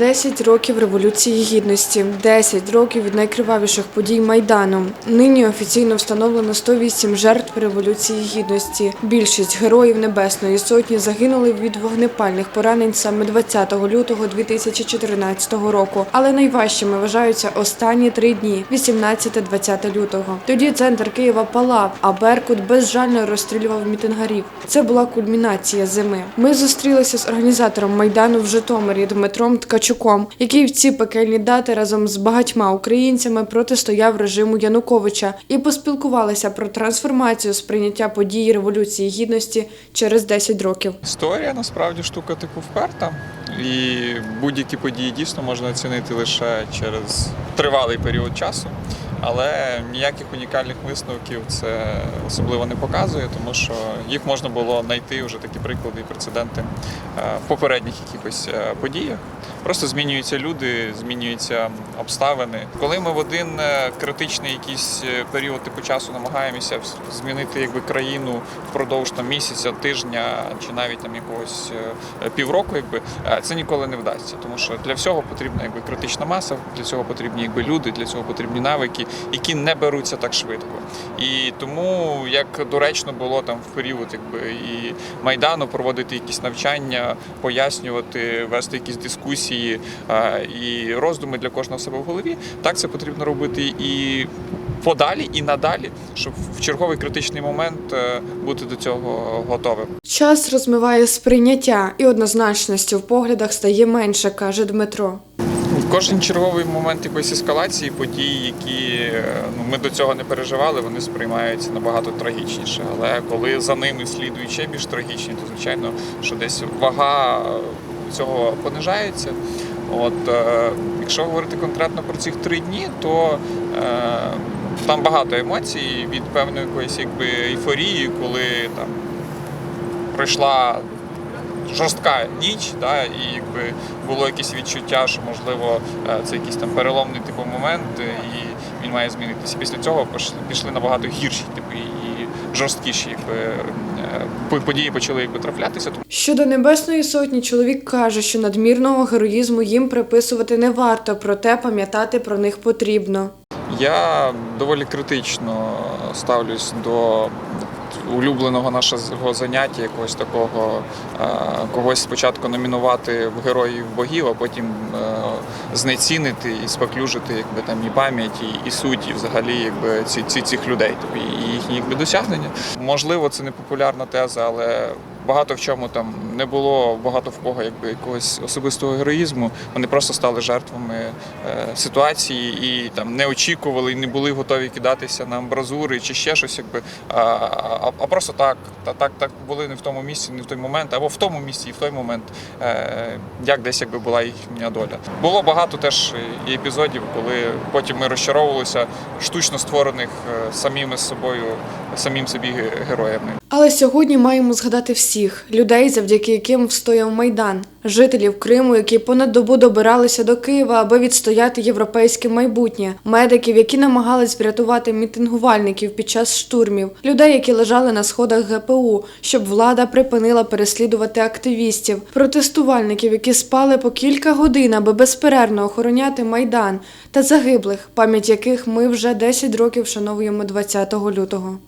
10 років Революції Гідності, 10 років від найкривавіших подій Майдану. Нині офіційно встановлено 108 жертв Революції Гідності. Більшість героїв Небесної Сотні загинули від вогнепальних поранень саме 20 лютого 2014 року. Але найважчими вважаються останні три дні 18-20 лютого. Тоді центр Києва палав, а Беркут безжально розстрілював мітингарів. Це була кульмінація зими. Ми зустрілися з організатором майдану в Житомирі Дмитром Ткачуком, який в ці пекельні дати разом з багатьма українцями протистояв режиму Януковича і поспілкувалися про трансформацію сприйняття подій Революції Гідності через 10 років. Історія насправді штука типу вперта, і будь-які події дійсно можна оцінити лише через тривалий період часу. Але ніяких унікальних висновків це особливо не показує, тому що їх можна було знайти вже такі приклади і прецеденти е, в попередніх якихось е, подіях. Просто змінюються люди, змінюються обставини. Коли ми в один е, критичний якийсь період типу часу намагаємося змінити якби країну впродовж там місяця, тижня чи навіть там якогось півроку, якби це ніколи не вдасться, тому що для всього потрібна якби критична маса, для цього потрібні якби люди, для цього потрібні навики, які не беруться так швидко. І тому як доречно було там в період якби і майдану проводити якісь навчання, пояснювати, вести якісь дискусії і роздуми для кожного себе в голові, так це потрібно робити і подалі, і надалі, щоб в черговий критичний момент е, бути до цього готовим. Час розмиває сприйняття, і однозначності в поглядах стає менше, каже Дмитро. Кожен черговий момент якоїсь ескалації подій, які е, ну, ми до цього не переживали, вони сприймаються набагато трагічніше. Але коли за ними слідують ще більш трагічні, то звичайно, що десь вага цього понижається. От е, якщо говорити конкретно про ці три дні, то е, там багато емоцій від певної якоїсь якби ейфорії, коли там пройшла жорстка ніч, да, і якби було якесь відчуття, що можливо е, це якийсь там переломний типу момент, е, і він має змінитися. Після цього пішли, пішли набагато гірші, типу, і жорсткіші якби, е, події почали якби траплятися. Щодо Небесної Сотні, чоловік каже, що надмірного героїзму їм приписувати не варто, проте пам'ятати про них потрібно. Я доволі критично ставлюсь до улюбленого нашого заняття, якогось такого е, когось спочатку номінувати в героїв богів, а потім е, знецінити і споклюжити якби там і пам'ять, і, і суть, і взагалі якби ці, ці цих людей, тобто, і їхні якби досягнення. Можливо, це не популярна теза, але багато в чому там не було багато в кого якби якогось особистого героїзму. Вони просто стали жертвами е, ситуації і там не очікували, і не були готові кидатися на амбразури чи ще щось, якби а, а, а просто так, та так, так були не в тому місці, не в той момент, або в тому місці, і в той момент, е, як десь якби була їхня доля. Було багато теж і епізодів, коли потім ми розчаровувалися штучно створених е, самими собою, самим собі героями. Але сьогодні маємо згадати всіх людей, завдяки яким встояв майдан, жителів Криму, які понад добу добиралися до Києва, аби відстояти європейське майбутнє, медиків, які намагались врятувати мітингувальників під час штурмів, людей, які лежали на сходах ГПУ, щоб влада припинила переслідувати активістів, протестувальників, які спали по кілька годин, аби безперервно охороняти майдан, та загиблих, пам'ять яких ми вже 10 років вшановуємо 20 лютого.